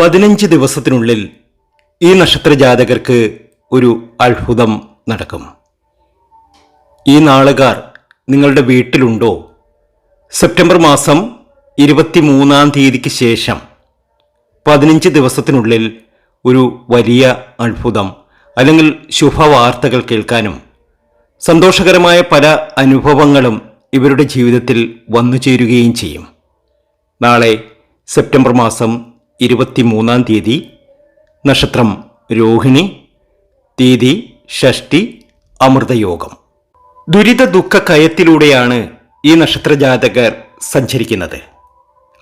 പതിനഞ്ച് ദിവസത്തിനുള്ളിൽ ഈ നക്ഷത്ര ജാതകർക്ക് ഒരു അത്ഭുതം നടക്കും. ഈ നാളുകാർ നിങ്ങളുടെ വീട്ടിലുണ്ടോ? സെപ്റ്റംബർ മാസം ഇരുപത്തിമൂന്നാം തീയതിക്ക് ശേഷം പതിനഞ്ച് ദിവസത്തിനുള്ളിൽ ഒരു വലിയ അത്ഭുതം അല്ലെങ്കിൽ ശുഭവാർത്തകൾ കേൾക്കാനും സന്തോഷകരമായ പല അനുഭവങ്ങളും ഇവരുടെ ജീവിതത്തിൽ വന്നു ചേരുകയും ചെയ്യും. നാളെ സെപ്റ്റംബർ മാസം ഇരുപത്തിമൂന്നാം തീയതി നക്ഷത്രം രോഹിണി തീയതി ഷഷ്ടി അമൃതയോഗം. ദുരിത ദുഃഖ കയത്തിലൂടെയാണ് ഈ നക്ഷത്ര ജാതകർ സഞ്ചരിക്കുന്നത്.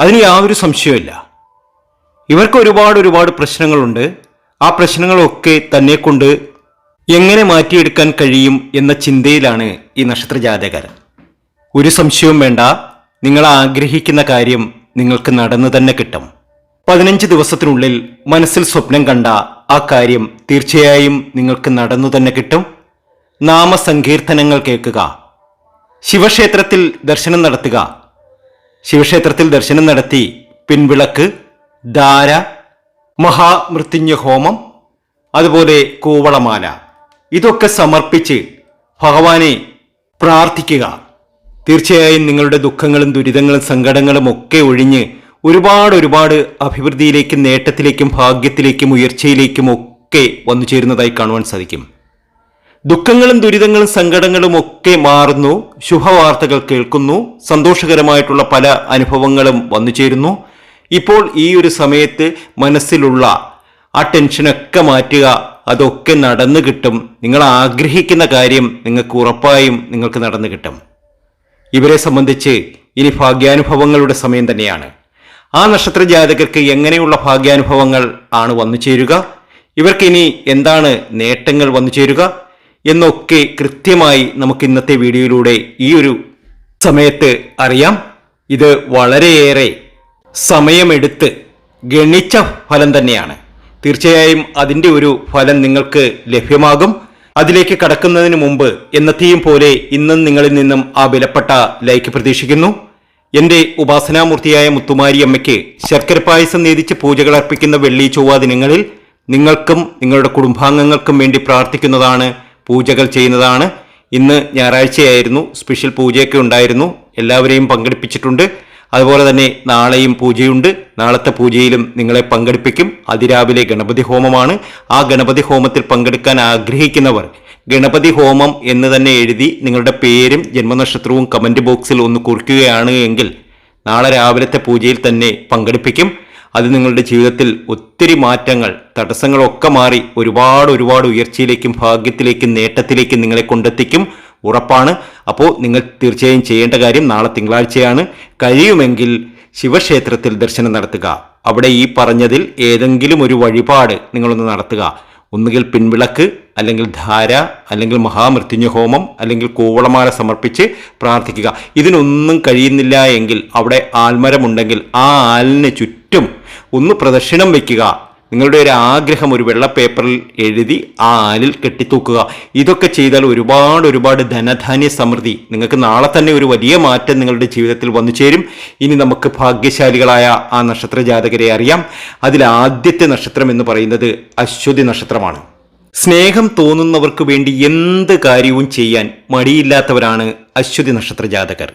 അതിന് യാതൊരു സംശയവുമില്ല. ഇവർക്ക് ഒരുപാട് ഒരുപാട് പ്രശ്നങ്ങളുണ്ട്. ആ പ്രശ്നങ്ങളൊക്കെ തന്നെ കൊണ്ട് എങ്ങനെ മാറ്റിയെടുക്കാൻ കഴിയും എന്ന ചിന്തയിലാണ് ഈ നക്ഷത്ര ജാതകർ ഒരു സംശയവും വേണ്ട. നിങ്ങൾ ആഗ്രഹിക്കുന്ന കാര്യം നിങ്ങൾക്ക് നടന്നു തന്നെ കിട്ടും. പതിനഞ്ച് ദിവസത്തിനുള്ളിൽ മനസ്സിൽ സ്വപ്നം കണ്ട ആ കാര്യം തീർച്ചയായും നിങ്ങൾക്ക് നടന്നു തന്നെ കിട്ടും. നാമസങ്കീർത്തനങ്ങൾ കേൾക്കുക. ശിവക്ഷേത്രത്തിൽ ദർശനം നടത്തുക. ശിവക്ഷേത്രത്തിൽ ദർശനം നടത്തി പിൻവിളക്ക് ധാര മഹാമൃത്യുഞ്ജ ഹോമം അതുപോലെ കൂവളമാല. ഇതൊക്കെ സമർപ്പിച്ച് ഭഗവാനെ പ്രാർത്ഥിക്കുക. തീർച്ചയായും നിങ്ങളുടെ ദുഃഖങ്ങളും ദുരിതങ്ങളും സങ്കടങ്ങളും ഒക്കെ ഒഴിഞ്ഞ് ഒരുപാട് ഒരുപാട് അഭിവൃദ്ധിയിലേക്കും നേട്ടത്തിലേക്കും ഭാഗ്യത്തിലേക്കും ഉയർച്ചയിലേക്കും ഒക്കെ വന്നു ചേരുന്നതായി കാണുവാൻ സാധിക്കും. ദുഃഖങ്ങളും ദുരിതങ്ങളും സങ്കടങ്ങളും ഒക്കെ മാറുന്നു. ശുഭവാർത്തകൾ കേൾക്കുന്നു. സന്തോഷകരമായിട്ടുള്ള പല അനുഭവങ്ങളും വന്നു ചേരുന്നു. ഇപ്പോൾ ഈ ഒരു സമയത്ത് മനസ്സിലുള്ള ആ ടെൻഷനൊക്കെ മാറ്റുക അതൊക്കെ നടന്നു കിട്ടും. നിങ്ങൾ ആഗ്രഹിക്കുന്ന കാര്യം നിങ്ങൾക്ക് ഉറപ്പായും നിങ്ങൾക്ക് നടന്നു കിട്ടും. ഇവരെ സംബന്ധിച്ച് ഇനി ഭാഗ്യാനുഭവങ്ങളുടെ സമയം തന്നെയാണ്. ആ നക്ഷത്ര ജാതകർക്ക് എങ്ങനെയുള്ള ഭാഗ്യാനുഭവങ്ങൾ ആണ് വന്നു ചേരുക? ഇവർക്കിനി എന്താണ് നേട്ടങ്ങൾ വന്നു ചേരുക? എന്നൊക്കെ കൃത്യമായി നമുക്ക് ഇന്നത്തെ വീഡിയോയിലൂടെ ഈ ഒരു സമയത്ത് അറിയാം. ഇത് വളരെയേറെ സമയമെടുത്ത് ഗണിച്ച ഫലം തന്നെയാണ്. തീർച്ചയായും അതിന്റെ ഒരു ഫലം നിങ്ങൾക്ക് ലഭ്യമാകും. അതിലേക്ക് കടക്കുന്നതിന് മുമ്പ് എന്നത്തെയും പോലെ ഇന്നും നിങ്ങളിൽ നിന്നും ആ വിലപ്പെട്ട ലൈക്ക് പ്രതീക്ഷിക്കുന്നു. എന്റെ ഉപാസനാമൂർത്തിയായ മുത്തുമാരി അമ്മയ്ക്ക് ശർക്കര പായസം നേതിച്ച് പൂജകൾ അർപ്പിക്കുന്ന വെള്ളി ചൊവ്വ ദിനങ്ങളിൽ നിങ്ങൾക്കും നിങ്ങളുടെ കുടുംബാംഗങ്ങൾക്കും വേണ്ടി പ്രാർത്ഥിക്കുന്നതാണ് പൂജകൾ ചെയ്യുന്നതാണ്. ഇന്ന് ഞായറാഴ്ചയായിരുന്നു സ്പെഷ്യൽ പൂജയൊക്കെ ഉണ്ടായിരുന്നു എല്ലാവരെയും പങ്കെടുപ്പിച്ചിട്ടുണ്ട്. അതുപോലെ തന്നെ നാളെയും പൂജയുണ്ട്. നാളത്തെ പൂജയിലും നിങ്ങളെ പങ്കെടുപ്പിക്കും. അതിരാവിലെ ഗണപതി ഹോമമാണ് ആ ഗണപതി ഹോമത്തിൽ പങ്കെടുക്കാൻ ആഗ്രഹിക്കുന്നവർ ഗണപതി ഹോമം എന്ന് തന്നെ എഴുതി നിങ്ങളുടെ പേരും ജന്മനക്ഷത്രവും കമന്റ് ബോക്സിൽ ഒന്ന് കുറിക്കുകയാണ് എങ്കിൽ നാളെ രാവിലത്തെ പൂജയിൽ തന്നെ പങ്കെടുപ്പിക്കും. അത് നിങ്ങളുടെ ജീവിതത്തിൽ ഒത്തിരി മാറ്റങ്ങൾ തടസ്സങ്ങളൊക്കെ മാറി ഒരുപാട് ഒരുപാട് ഉയർച്ചയിലേക്കും ഭാഗ്യത്തിലേക്കും നേട്ടത്തിലേക്കും നിങ്ങളെ കൊണ്ടെത്തിക്കും. ഉറപ്പാണ്. അപ്പോൾ നിങ്ങൾ തീർച്ചയായും ചെയ്യേണ്ട കാര്യം നാളെ തിങ്കളാഴ്ചയാണ്. കഴിയുമെങ്കിൽ ശിവക്ഷേത്രത്തിൽ ദർശനം നടത്തുക. അവിടെ ഈ പറഞ്ഞതിൽ ഏതെങ്കിലും ഒരു വഴിപാട് നിങ്ങളൊന്ന് നടത്തുക. ഒന്നുകിൽ പിൻവിളക്ക് അല്ലെങ്കിൽ ധാര അല്ലെങ്കിൽ മഹാമൃത്യുഞ്ജ ഹോമം അല്ലെങ്കിൽ കൂവളമാല സമർപ്പിച്ച് പ്രാർത്ഥിക്കുക. ഇതിനൊന്നും കഴിയുന്നില്ല എങ്കിൽ അവിടെ ആൽമരമുണ്ടെങ്കിൽ ആ ആലിന് ചുറ്റും ഒന്ന് പ്രദക്ഷിണം വയ്ക്കുക. നിങ്ങളുടെ ഒരു ആഗ്രഹം ഒരു വെള്ള പേപ്പറിൽ എഴുതി ആ ആലിൽ കെട്ടിത്തൂക്കുക. ഇതൊക്കെ ചെയ്താൽ ഒരുപാട് ഒരുപാട് ധനധാന്യ സമൃദ്ധി. നിങ്ങൾക്ക് നാളെ തന്നെ ഒരു വലിയ മാറ്റം നിങ്ങളുടെ ജീവിതത്തിൽ വന്നു ചേരും. ഇനി നമുക്ക് ഭാഗ്യശാലികളായ ആ നക്ഷത്ര ജാതകരെ അറിയാം. അതിൽ ആദ്യത്തെ നക്ഷത്രം എന്ന് പറയുന്നത് അശ്വതി നക്ഷത്രമാണ്. സ്നേഹം തോന്നുന്നവർക്ക് വേണ്ടി എന്ത് കാര്യവും ചെയ്യാൻ മടിയില്ലാത്തവരാണ് അശ്വതി നക്ഷത്ര ജാതകർ.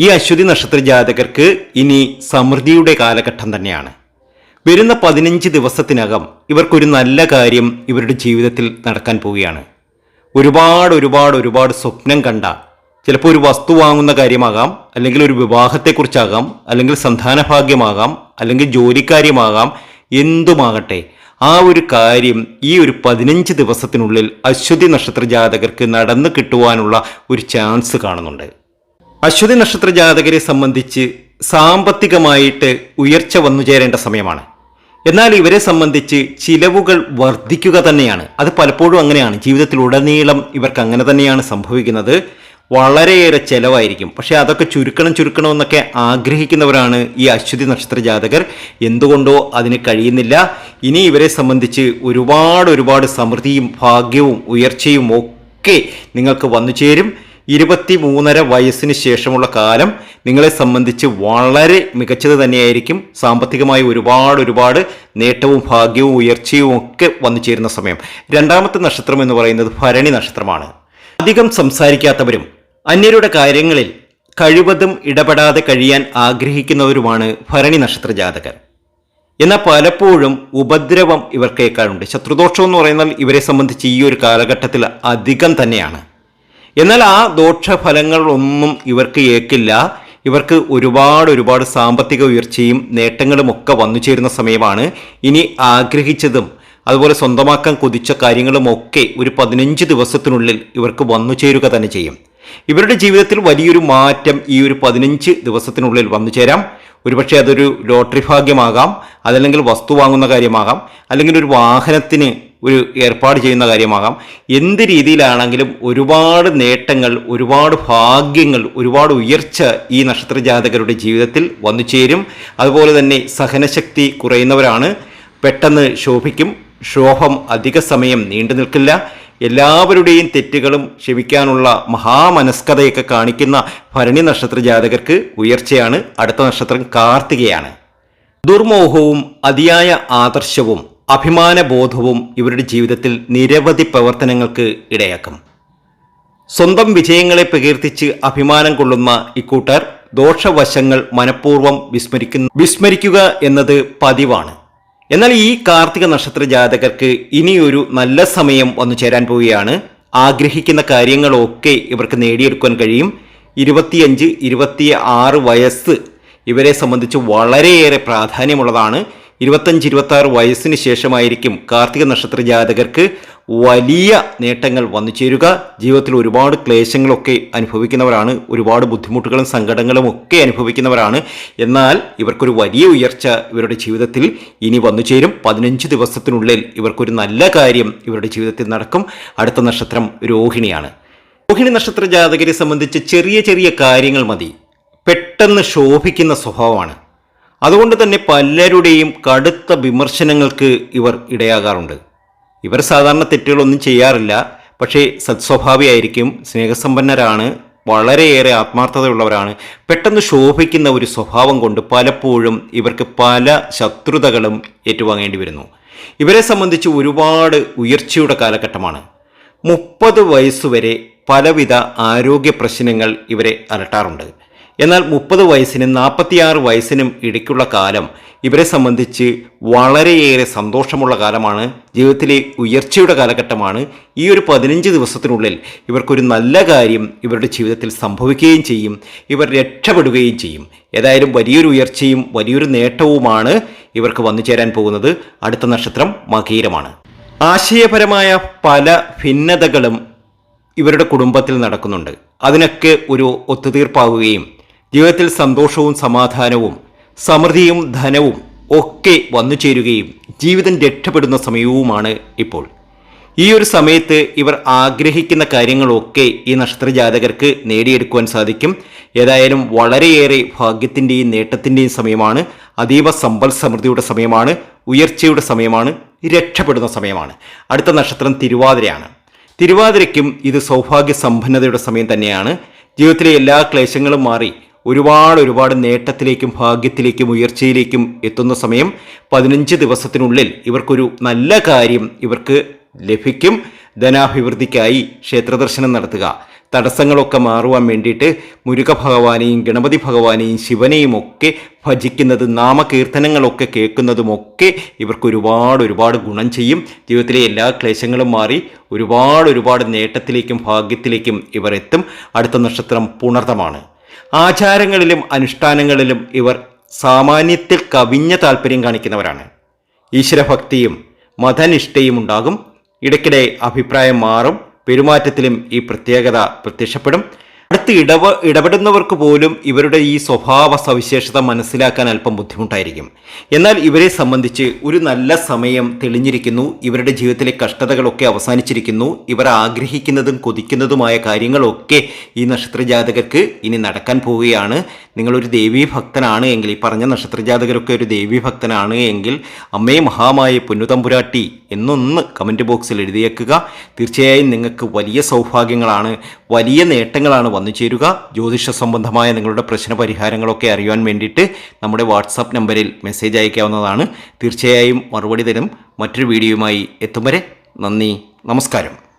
ഈ അശ്വതി നക്ഷത്ര ജാതകർക്ക് ഇനി സമൃദ്ധിയുടെ കാലഘട്ടം തന്നെയാണ്. വരുന്ന പതിനഞ്ച് ദിവസത്തിനകം ഇവർക്കൊരു നല്ല കാര്യം ഇവരുടെ ജീവിതത്തിൽ നടക്കാൻ പോവുകയാണ്. ഒരുപാട് ഒരുപാട് ഒരുപാട് സ്വപ്നം കണ്ട ചിലപ്പോൾ ഒരു വസ്തു വാങ്ങുന്ന കാര്യമാകാം അല്ലെങ്കിൽ ഒരു വിവാഹത്തെക്കുറിച്ചാകാം അല്ലെങ്കിൽ സന്താനഭാഗ്യമാകാം അല്ലെങ്കിൽ ജോലിക്കാര്യമാകാം എന്തുമാകട്ടെ ആ ഒരു കാര്യം ഈ ഒരു പതിനഞ്ച് ദിവസത്തിനുള്ളിൽ അശ്വതി നക്ഷത്ര ജാതകർക്ക് നടന്നു കിട്ടുവാനുള്ള ഒരു ചാൻസ് കാണുന്നുണ്ട്. അശ്വതി നക്ഷത്ര ജാതകരെ സംബന്ധിച്ച് സാമ്പത്തികമായിട്ട് ഉയർച്ച വന്നു ചേരേണ്ട സമയമാണ്. എന്നാൽ ഇവരെ സംബന്ധിച്ച് ചിലവുകൾ വർദ്ധിക്കുക തന്നെയാണ്. അത് പലപ്പോഴും അങ്ങനെയാണ്. ജീവിതത്തിൽ ഉടനീളം ഇവർക്ക് അങ്ങനെ തന്നെയാണ് സംഭവിക്കുന്നത്. വളരെയേറെ ചിലവായിരിക്കും. പക്ഷേ അതൊക്കെ ചുരുക്കണം ചുരുക്കണം എന്നൊക്കെ ആഗ്രഹിക്കുന്നവരാണ് ഈ അശ്വതി നക്ഷത്ര ജാതകർ. എന്തുകൊണ്ടോ അതിന് കഴിയുന്നില്ല. ഇനി ഇവരെ സംബന്ധിച്ച് ഒരുപാട് ഒരുപാട് സമൃദ്ധിയും ഭാഗ്യവും ഉയർച്ചയും ഒക്കെ നിങ്ങൾക്ക് വന്നു ചേരും ഇരുപത്തി മൂന്നര വയസ്സിന് ശേഷമുള്ള കാലം നിങ്ങളെ സംബന്ധിച്ച് വളരെ മികച്ചത് തന്നെയായിരിക്കും. സാമ്പത്തികമായി ഒരുപാട് ഒരുപാട് നേട്ടവും ഭാഗ്യവും ഉയർച്ചയും ഒക്കെ വന്നു ചേരുന്ന സമയം. രണ്ടാമത്തെ നക്ഷത്രം എന്ന് പറയുന്നത് ഭരണി നക്ഷത്രമാണ്. അധികം സംസാരിക്കാത്തവരും അന്യരുടെ കാര്യങ്ങളിൽ കഴിവതും ഇടപെടാതെ കഴിയാൻ ആഗ്രഹിക്കുന്നവരുമാണ് ഭരണി നക്ഷത്ര ജാതകർ. എന്നാൽ പലപ്പോഴും ഉപദ്രവം ഇവർ കേൾക്കാറുണ്ട് ശത്രുദോഷം എന്ന് പറയുന്നത് ഇവരെ സംബന്ധിച്ച് ഈ ഒരു കാലഘട്ടത്തിൽ അധികം തന്നെയാണ്. എന്നാൽ ആ ദോഷഫലങ്ങളൊന്നും ഇവർക്ക് ഏക്കില്ല. ഇവർക്ക് ഒരുപാട് ഒരുപാട് സാമ്പത്തിക ഉയർച്ചയും നേട്ടങ്ങളും ഒക്കെ വന്നു ചേരുന്ന സമയമാണ്. ഇനി ആഗ്രഹിച്ചതും അതുപോലെ സ്വന്തമാക്കാൻ കൊതിച്ച കാര്യങ്ങളുമൊക്കെ ഒരു പതിനഞ്ച് ദിവസത്തിനുള്ളിൽ ഇവർക്ക് വന്നു ചേരുക തന്നെ ചെയ്യും. ഇവരുടെ ജീവിതത്തിൽ വലിയൊരു മാറ്റം ഈ ഒരു പതിനഞ്ച് ദിവസത്തിനുള്ളിൽ വന്നു ചേരാം. ഒരുപക്ഷെ അതൊരു ലോട്ടറി ഭാഗ്യമാകാം അതല്ലെങ്കിൽ വസ്തു വാങ്ങുന്ന കാര്യമാകാം അല്ലെങ്കിൽ ഒരു വാഹനത്തിന് ഒരു ഏർപ്പാട് ചെയ്യുന്ന കാര്യമാകാം. എന്ത് രീതിയിലാണെങ്കിലും ഒരുപാട് നേട്ടങ്ങൾ ഒരുപാട് ഭാഗ്യങ്ങൾ ഒരുപാട് ഉയർച്ച ഈ നക്ഷത്രജാതകരുടെ ജീവിതത്തിൽ വന്നു ചേരും. അതുപോലെ തന്നെ സഹനശക്തി കുറയുന്നവരാണ്. പെട്ടെന്ന് ശോഭിക്കും. ശോഭം അധിക സമയം നീണ്ടു നിൽക്കില്ല. എല്ലാവരുടെയും തെറ്റുകളും ക്ഷമിക്കാനുള്ള മഹാമനസ്കതയൊക്കെ കാണിക്കുന്ന ഭരണി നക്ഷത്ര ജാതകർക്ക് ഉയർച്ചയാണ്. അടുത്ത നക്ഷത്രം കാർത്തികയാണ്. ദുർമോഹവും അതിയായ ആദർശവും അഭിമാനബോധവും ഇവരുടെ ജീവിതത്തിൽ നിരവധി പ്രവർത്തനങ്ങൾക്ക് ഇടയാക്കും. സ്വന്തം വിജയങ്ങളെ പ്രകീർത്തിച്ച് അഭിമാനം കൊള്ളുന്ന ഇക്കൂട്ടർ ദോഷവശങ്ങൾ മനഃപൂർവം വിസ്മരിക്കുന്നു. വിസ്മരിക്കുക എന്നത് പതിവാണ്. എന്നാൽ ഈ കാർത്തിക നക്ഷത്ര ജാതകർക്ക് ഇനിയൊരു നല്ല സമയം വന്നു ചേരാൻ പോവുകയാണ്. ആഗ്രഹിക്കുന്ന കാര്യങ്ങളൊക്കെ ഇവർക്ക് നേടിയെടുക്കാൻ കഴിയും. ഇരുപത്തിയഞ്ച് ഇരുപത്തി ആറ് വയസ്സ് ഇവരെ സംബന്ധിച്ച് വളരെയേറെ പ്രാധാന്യമുള്ളതാണ്. ഇരുപത്തഞ്ച് ഇരുപത്തി ആറ് വയസ്സിന് ശേഷമായിരിക്കും കാർത്തിക നക്ഷത്ര ജാതകർക്ക് വലിയ നേട്ടങ്ങൾ വന്നു ചേരുക. ജീവിതത്തിൽ ഒരുപാട് ക്ലേശങ്ങളൊക്കെ അനുഭവിക്കുന്നവരാണ് ഒരുപാട് ബുദ്ധിമുട്ടുകളും സങ്കടങ്ങളും ഒക്കെ അനുഭവിക്കുന്നവരാണ്. എന്നാൽ ഇവർക്കൊരു വലിയ ഉയർച്ച ഇവരുടെ ജീവിതത്തിൽ ഇനി വന്നു ചേരും. പതിനഞ്ച് ദിവസത്തിനുള്ളിൽ ഇവർക്കൊരു നല്ല കാര്യം ഇവരുടെ ജീവിതത്തിൽ നടക്കും. അടുത്ത നക്ഷത്രം രോഹിണിയാണ്. രോഹിണി നക്ഷത്ര ജാതകരെ സംബന്ധിച്ച് ചെറിയ ചെറിയ കാര്യങ്ങൾ മതി. പെട്ടെന്ന് ശോഭിക്കുന്ന സ്വഭാവമാണ്. അതുകൊണ്ട് തന്നെ പലരുടെയും കടുത്ത വിമർശനങ്ങൾക്ക് ഇവർ ഇടയാകാറുണ്ട്. ഇവർ സാധാരണ തെറ്റുകളൊന്നും ചെയ്യാറില്ല. പക്ഷേ സത്സ്വഭാവിയായിരിക്കും സ്നേഹസമ്പന്നരാണ് വളരെയേറെ ആത്മാർത്ഥതയുള്ളവരാണ്. പെട്ടെന്ന് ശോഭിക്കുന്ന ഒരു സ്വഭാവം കൊണ്ട് പലപ്പോഴും ഇവർക്ക് പല ശത്രുതകളും ഏറ്റുവാങ്ങേണ്ടി വരുന്നു. ഇവരെ സംബന്ധിച്ച് ഒരുപാട് ഉയർച്ചയുടെ കാലഘട്ടമാണ്. മുപ്പത് വയസ്സുവരെ പലവിധ ആരോഗ്യ പ്രശ്നങ്ങൾ ഇവരെ അലട്ടാറുണ്ട്. എന്നാൽ മുപ്പത് വയസ്സിനും നാൽപ്പത്തിയാറ് വയസ്സിനും ഇടയ്ക്കുള്ള കാലം ഇവരെ സംബന്ധിച്ച് വളരെയേറെ സന്തോഷമുള്ള കാലമാണ്. ജീവിതത്തിലെ ഉയർച്ചയുടെ കാലഘട്ടമാണ്. ഈ ഒരു പതിനഞ്ച് ദിവസത്തിനുള്ളിൽ ഇവർക്കൊരു നല്ല കാര്യം ഇവരുടെ ജീവിതത്തിൽ സംഭവിക്കുകയും ചെയ്യും. ഇവർ രക്ഷപ്പെടുകയും ചെയ്യും. ഏതായാലും വലിയൊരു ഉയർച്ചയും വലിയൊരു നേട്ടവുമാണ് ഇവർക്ക് വന്നു ചേരാൻ പോകുന്നത്. അടുത്ത നക്ഷത്രം മകീരമാണ് ആശയപരമായ പല ഭിന്നതകളും ഇവരുടെ കുടുംബത്തിൽ നടക്കുന്നുണ്ട്. അതിനൊക്കെ ഒരു ഒത്തുതീർപ്പാവുകയും ജീവിതത്തിൽ സന്തോഷവും സമാധാനവും സമൃദ്ധിയും ധനവും ഒക്കെ വന്നു ചേരുകയും ജീവിതം രക്ഷപ്പെടുന്ന സമയവുമാണ് ഇപ്പോൾ. ഈ ഒരു സമയത്ത് ഇവർ ആഗ്രഹിക്കുന്ന കാര്യങ്ങളൊക്കെ ഈ നക്ഷത്ര ജാതകർക്ക് നേടിയെടുക്കുവാൻ സാധിക്കും. ഏതായാലും വളരെയേറെ ഭാഗ്യത്തിന്റെയും നേട്ടത്തിന്റെയും സമയമാണ്. അതീവ സമ്പൽ സമൃദ്ധിയുടെ സമയമാണ്. ഉയർച്ചയുടെ സമയമാണ്. രക്ഷപ്പെടുന്ന സമയമാണ്. അടുത്ത നക്ഷത്രം തിരുവാതിരയാണ്. തിരുവാതിരയ്ക്കും ഇത് സൗഭാഗ്യ സമ്പന്നതയുടെ സമയം തന്നെയാണ്. ജീവിതത്തിലെ എല്ലാ ക്ലേശങ്ങളും മാറി ഒരുപാട് ഒരുപാട് നേട്ടത്തിലേക്കും ഭാഗ്യത്തിലേക്കും ഉയർച്ചയിലേക്കും എത്തുന്ന സമയം പതിനഞ്ച് ദിവസത്തിനുള്ളിൽ ഇവർക്കൊരു നല്ല കാര്യം ഇവർക്ക് ലഭിക്കും. ധനാഭിവൃദ്ധിക്കായി ക്ഷേത്രദർശനം നടത്തുക. തടസ്സങ്ങളൊക്കെ മാറുവാൻ വേണ്ടിയിട്ട് മുരുക ഭഗവാനെയും ഗണപതി ഭഗവാനെയും ശിവനെയും ഒക്കെ ഭജിക്കുന്നത് നാമകീർത്തനങ്ങളൊക്കെ കേൾക്കുന്നതുമൊക്കെ ഇവർക്ക് ഒരുപാട് ഒരുപാട് ഗുണം ചെയ്യും. ജീവിതത്തിലെ എല്ലാ ക്ലേശങ്ങളും മാറി ഒരുപാട് ഒരുപാട് നേട്ടത്തിലേക്കും ഭാഗ്യത്തിലേക്കും ഇവർ എത്തും. അടുത്ത നക്ഷത്രം പുണർതമാണ്. ആചാരങ്ങളിലും അനുഷ്ഠാനങ്ങളിലും ഇവർ സാമാന്യത്തിൽ കവിഞ്ഞ താല്പര്യം കാണിക്കുന്നവരാണ്. ഈശ്വരഭക്തിയും മതനിഷ്ഠയും ഉണ്ടാകും. ഇടയ്ക്കിടെ അഭിപ്രായം മാറും. പെരുമാറ്റത്തിലും ഈ പ്രത്യേകത പ്രത്യക്ഷപ്പെടും. അടുത്ത് ഇടവ ഇടപെടുന്നവർക്ക് പോലും ഇവരുടെ ഈ സ്വഭാവ സവിശേഷത മനസ്സിലാക്കാൻ അല്പം ബുദ്ധിമുട്ടായിരിക്കും. എന്നാൽ ഇവരെ സംബന്ധിച്ച് ഒരു നല്ല സമയം തെളിഞ്ഞിരിക്കുന്നു. ഇവരുടെ ജീവിതത്തിലെ കഷ്ടതകളൊക്കെ അവസാനിച്ചിരിക്കുന്നു. ഇവർ ആഗ്രഹിക്കുന്നതും കൊതിക്കുന്നതുമായ കാര്യങ്ങളൊക്കെ ഈ നക്ഷത്രജാതകർക്ക് ഇനി നടക്കാൻ പോവുകയാണ്. നിങ്ങളൊരു ദേവീ ഭക്തനാണ് എങ്കിൽ ഈ പറഞ്ഞ നക്ഷത്ര ജാതകരൊക്കെ ഒരു ദേവീ ഭക്തനാണ് എങ്കിൽ അമ്മയെ മഹാമായ പൊന്നുതമ്പുരാട്ടി എന്നൊന്ന് കമന്റ് ബോക്സിൽ എഴുതിയേക്കുക. തീർച്ചയായും നിങ്ങൾക്ക് വലിയ സൗഭാഗ്യങ്ങളാണ്. വലിയ നേട്ടങ്ങളാണ് വന്നു ചേരുക. ജ്യോതിഷ സംബന്ധമായ നിങ്ങളുടെ പ്രശ്ന പരിഹാരങ്ങളൊക്കെ അറിയുവാൻ വേണ്ടിയിട്ട് നമ്മുടെ വാട്സാപ്പ് നമ്പറിൽ മെസ്സേജ് അയക്കാവുന്നതാണ്. തീർച്ചയായും മറുപടി തരും. മറ്റൊരു വീഡിയോയുമായി എത്തും വരെ നന്ദി നമസ്കാരം.